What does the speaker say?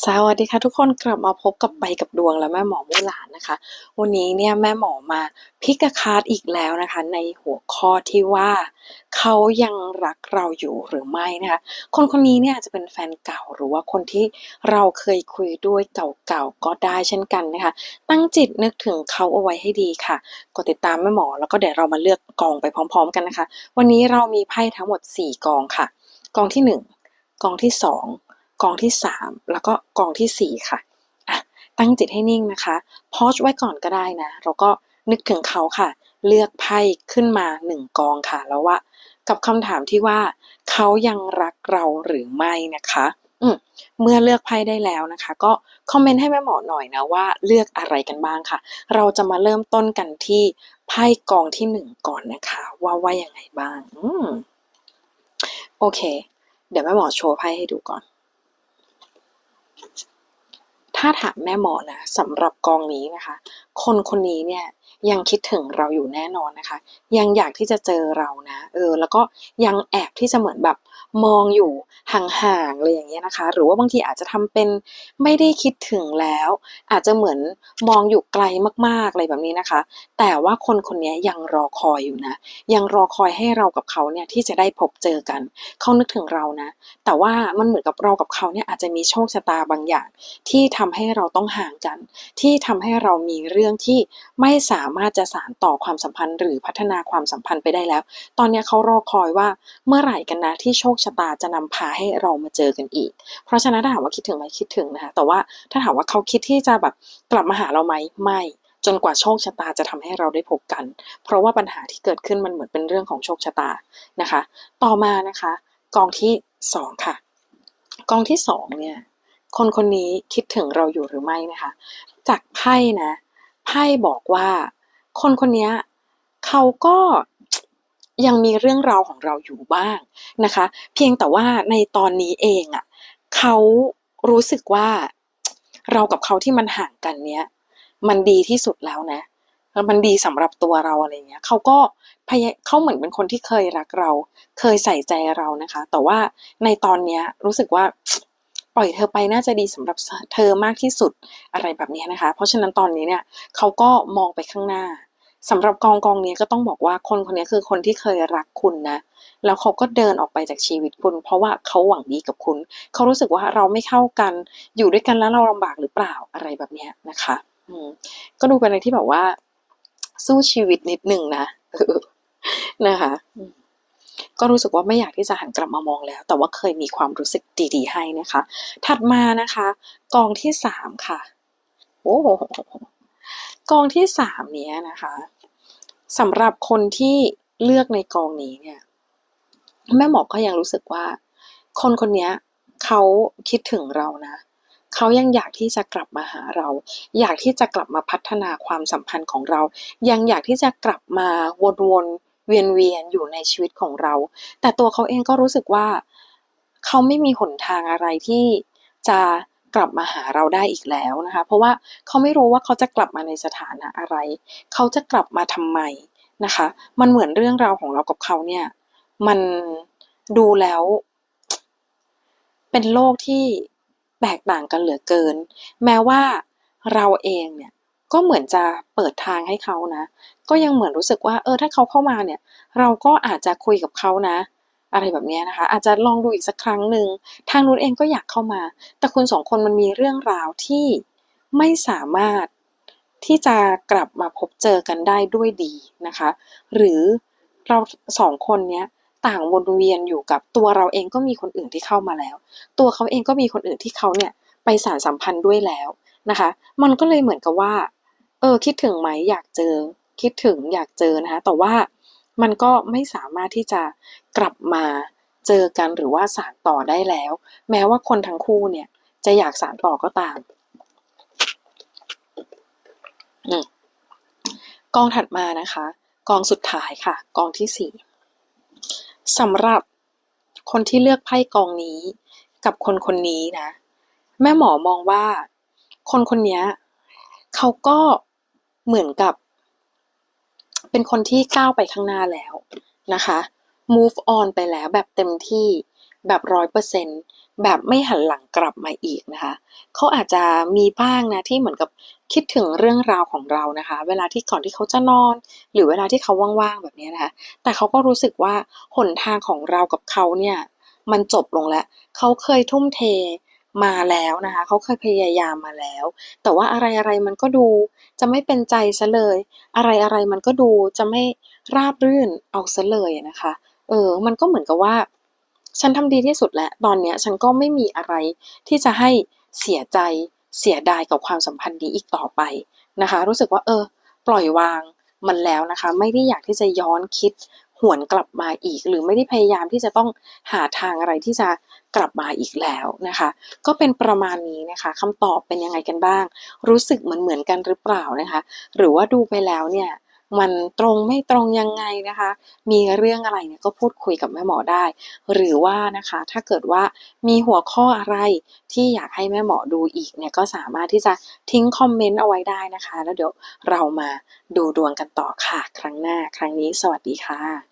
สวัสดีค่ะทุกคนกลับมาพบกับไปกับดวงและแม่หมอมู่หลานนะคะ วันนี้เนี่ยแม่หมอมาพิกคาร์ดอีกแล้วนะคะ ในหัวข้อที่ว่าเขายังรักเราอยู่หรือไม่นะคะ คนคนนี้เนี่ยอาจจะเป็นแฟนเก่าหรือว่าคนที่เราเคยคุยด้วยเก่าๆก็ได้เช่นกันนะคะ ตั้งจิตนึกถึงเขาเอาไว้ให้ดีค่ะกดติดตามแม่หมอแล้วก็เดี๋ยวเรามาเลือกกองไปพร้อม ๆ กันนะคะ วันนี้เรามีไพ่ทั้งหมด 4 กองค่ะ กองที่ 1 กองที่ 2 กองที่3แล้วก็กองทีสี่4ค่ะอะ ตั้งจิตให้นิ่งนะคะพอชไว้ก่อนก็ได้นะ เราก็นึกถึงเขาค่ะ เลือกไพ่ขึ้นมาหนึ่งกองค่ะ แล้วว่า กับคำถามที่ว่า เขายังรักเราหรือไม่นะคะเมื่อเลือกไพ่ได้แล้วนะคะ ก็คอมเมนต์ให้แม่หมอหน่อยนะว่าเลือกอะไรกันบ้างค่ะ เราจะมาเริ่มต้นกันที่ไพ่กองที่หนึ่งก่อนนะคะ ว่าว่ายังไงบ้างอโอเค เดี๋ยวแม่หมอโชว์ไพ่ให้ดูก่อน ถ้าถามแม่หมอนะสำหรับกองนี้นะคะ คนคนนี้เนี่ยยังคิดถึงเราอยู่แน่นอนนะคะ ยังอยากที่จะเจอเรานะ เออ แล้วก็ยังแอบที่จะเหมือนแบบ มองอยู่ห่างๆเลยอย่างเงี้ยนะคะ หรือว่าบางทีอาจจะทำเป็นไม่ได้คิดถึงแล้ว อาจจะเหมือนมองอยู่ไกลมากๆอะไรแบบนี้นะคะ แต่ว่าคนคนนี้ยังรอคอยอยู่นะ ยังรอคอยให้เรากับเขาเนี่ยที่จะได้พบเจอกัน เขานึกถึงเรานะ แต่ว่ามันเหมือนกับเรากับเขาเนี่ยอาจจะมีโชคชะตาบางอย่าง ที่ทำให้เราต้องห่างกัน ที่ทำให้เรามีเรื่องที่ไม่สามารถจะสานต่อความสัมพันธ์ หรือพัฒนาความสัมพันธ์ไปได้แล้ว ตอนนี้เขารอคอยว่าเมื่อไหร่กันนะที่โชคชะตาจะนำพาให้เรามาเจอกันอีก เพราะฉะนั้นถ้าถามว่าคิดถึงไหมคิดถึงนะคะ แต่ว่าถ้าถามว่าเขาคิดที่จะแบบกลับมาหาเราไหมไม่จนกว่าโชคชะตาจะทำให้เราได้พบกัน เพราะว่าปัญหาที่เกิดขึ้นมันเหมือนเป็นเรื่องของโชคชะตานะคะ ต่อมานะคะ กองที่สองค่ะ กองที่สองเนี่ย คนคนนี้คิดถึงเราอยู่หรือไม่นะคะ จากไพ่นะ ไพ่บอกว่า คนคนนี้เขาก็ ยังมีเรื่องราวของเราอยู่บ้างนะคะ เพียงแต่ว่าในตอนนี้เองอะ่ะเขารู้สึกว่าเรากับเขาที่มันห่างกันเนี้ยมันดีที่สุดแล้วนะแล้วมันดีสำหรับตัวเราอะไรเงี้ยเขาก็พยายเขาเหมือนเป็นคนที่เคยรักเรา เคยใส่ใจเรานะคะ แต่ว่าในตอนเนี้ยรู้สึกว่าปล่อยเธอไปน่าจะดีสำหรับเธอมากที่สุดอะไรแบบนี้นะคะ เพราะฉะนั้นตอนนี้เนี่ยเขาก็มองไปข้างหน้า สำหรับกองกองนี้ก็ต้องบอกว่าคนคนนี้คือคนที่เคยรักคุณนะ แล้วเขาก็เดินออกไปจากชีวิตคุณ เพราะว่าเขาหวังดีกับคุณ เขารู้สึกว่าเราไม่เข้ากันอยู่ด้วยกันแล้วเราลำบากหรือเปล่าอะไรแบบนี้นะคะอืมก็ดูเป็นอะไรที่แบบว่า สู้ชีวิตนิดหนึ่งนะนะคะก็รู้สึกว่าไม่อยากที่จะหันกลับมามองแล้ว แต่ว่าเคยมีความรู้สึกดีๆให้นะคะ ถัดมานะคะ กองที่สามค่ะ โอ้ กองที่สามนี้นะคะสำหรับคนที่เลือกในกองนี้เนี่ยแม่หมอก็ยังรู้สึกว่า คนคนนี้เขาคิดถึงเรานะเขายังอยากที่จะกลับมาหาเรา อยากที่จะกลับมาพัฒนาความสัมพันธ์ของเรา ยังอยากที่จะกลับมาวนๆเวียนๆอยู่ในชีวิตของเรา แต่ตัวเขาเองก็รู้สึกว่า เขาไม่มีหนทางอะไรที่จะ กลับมาหาเราได้อีกแล้วนะคะ เพราะว่าเขาไม่รู้ว่าเขาจะกลับมาในสถานะอะไร เขาจะกลับมาทำไมนะคะ มันเหมือนเรื่องราวของเรากับเขาเนี่ย มันดูแล้ว เป็นโลกที่แตกต่างกันเหลือเกิน แม้ว่าเราเองเนี่ยก็เหมือนจะเปิดทางให้เขานะ ก็ยังเหมือนรู้สึกว่า เออ ถ้าเขาเข้ามาเนี่ย เราก็อาจจะคุยกับเขานะ อะไรแบบนี้นะคะ อาจจะลองดูอีกสักครั้งหนึ่งทางนู้นเองก็อยากเข้ามา แต่คุณสองคนมันมีเรื่องราวที่ไม่สามารถที่จะกลับมาพบเจอกันได้ด้วยดีนะคะ หรือเราสองคนเนี้ยต่างวนเวียนอยู่กับตัวเราเองก็มีคนอื่นที่เข้ามาแล้ว ตัวเขาเองก็มีคนอื่นที่เขาเนี่ยไปสารสัมพันธ์ด้วยแล้วนะคะ มันก็เลยเหมือนกับว่า เออคิดถึงไหมอยากเจอ คิดถึงอยากเจอนะคะแต่ว่า มันก็ไม่สามารถที่จะกลับมาเจอกันหรือว่าสารต่อได้แล้ว แม้ว่าคนทั้งคู่เนี่ย จะอยากสารต่อก็ตามกองถัดมานะคะ กองสุดท้ายค่ะ กองที่สี่สำหรับคนที่เลือกไพ่กองนี้ กับคนคนนี้นะ แม่หมอมองว่า คนคนนี้เขาก็เหมือนกับ เป็นคนที่ก้าวไปข้างหน้าแล้วนะคะ move on ไปแล้วแบบเต็มที่แบบร้อยเปอร์เซ็นแบบไม่หันหลังกลับมาอีกนะคะ เขาอาจจะมีบ้างนะที่เหมือนกับคิดถึงเรื่องราวของเรานะคะ เวลาที่ก่อนที่เขาจะนอน หรือเวลาที่เขาว่างๆแบบนี้นะคะ แต่เขาก็รู้สึกว่าหนทางของเรากับเขาเนี่ยมันจบลงแล้ว เขาเคยทุ่มเท มาแล้วนะคะเขาเคยพยายามมาแล้ว แต่ว่าอะไรๆมันก็ดูจะไม่เป็นใจซะเลย อะไรๆมันก็ดูจะไม่ราบรื่นเอาซะเลยนะคะ เออ มันก็เหมือนกับว่า ฉันทำดีที่สุดแล้วตอนเนี้ยฉันก็ไม่มีอะไรที่จะให้เสียใจเสียดายกับความสัมพันธ์นี้อีกต่อไปนะคะ รู้สึกว่า เออ ปล่อยวางมันแล้วนะคะ ไม่ได้อยากที่จะย้อนคิด หวนกลับมาอีก หรือไม่ได้พยายามที่จะต้องหาทางอะไรที่จะกลับมาอีกแล้วนะคะ ก็เป็นประมาณนี้นะคะคำตอบเป็นยังไงกันบ้าง รู้สึกเหมือนเหมือนกันหรือเปล่านะคะ หรือว่าดูไปแล้วเนี่ยมันตรงไม่ตรงยังไงนะคะ มีเรื่องอะไรเนี่ยก็พูดคุยกับแม่หมอได้ หรือว่านะคะถ้าเกิดว่ามีหัวข้ออะไรที่อยากให้แม่หมอดูอีกเนี่ยก็สามารถที่จะทิ้งคอมเมนต์เอาไว้ได้นะคะ แล้วเดี๋ยวเรามาดูดวงกันต่อค่ะ ครั้งหน้า ครั้งนี้สวัสดีค่ะ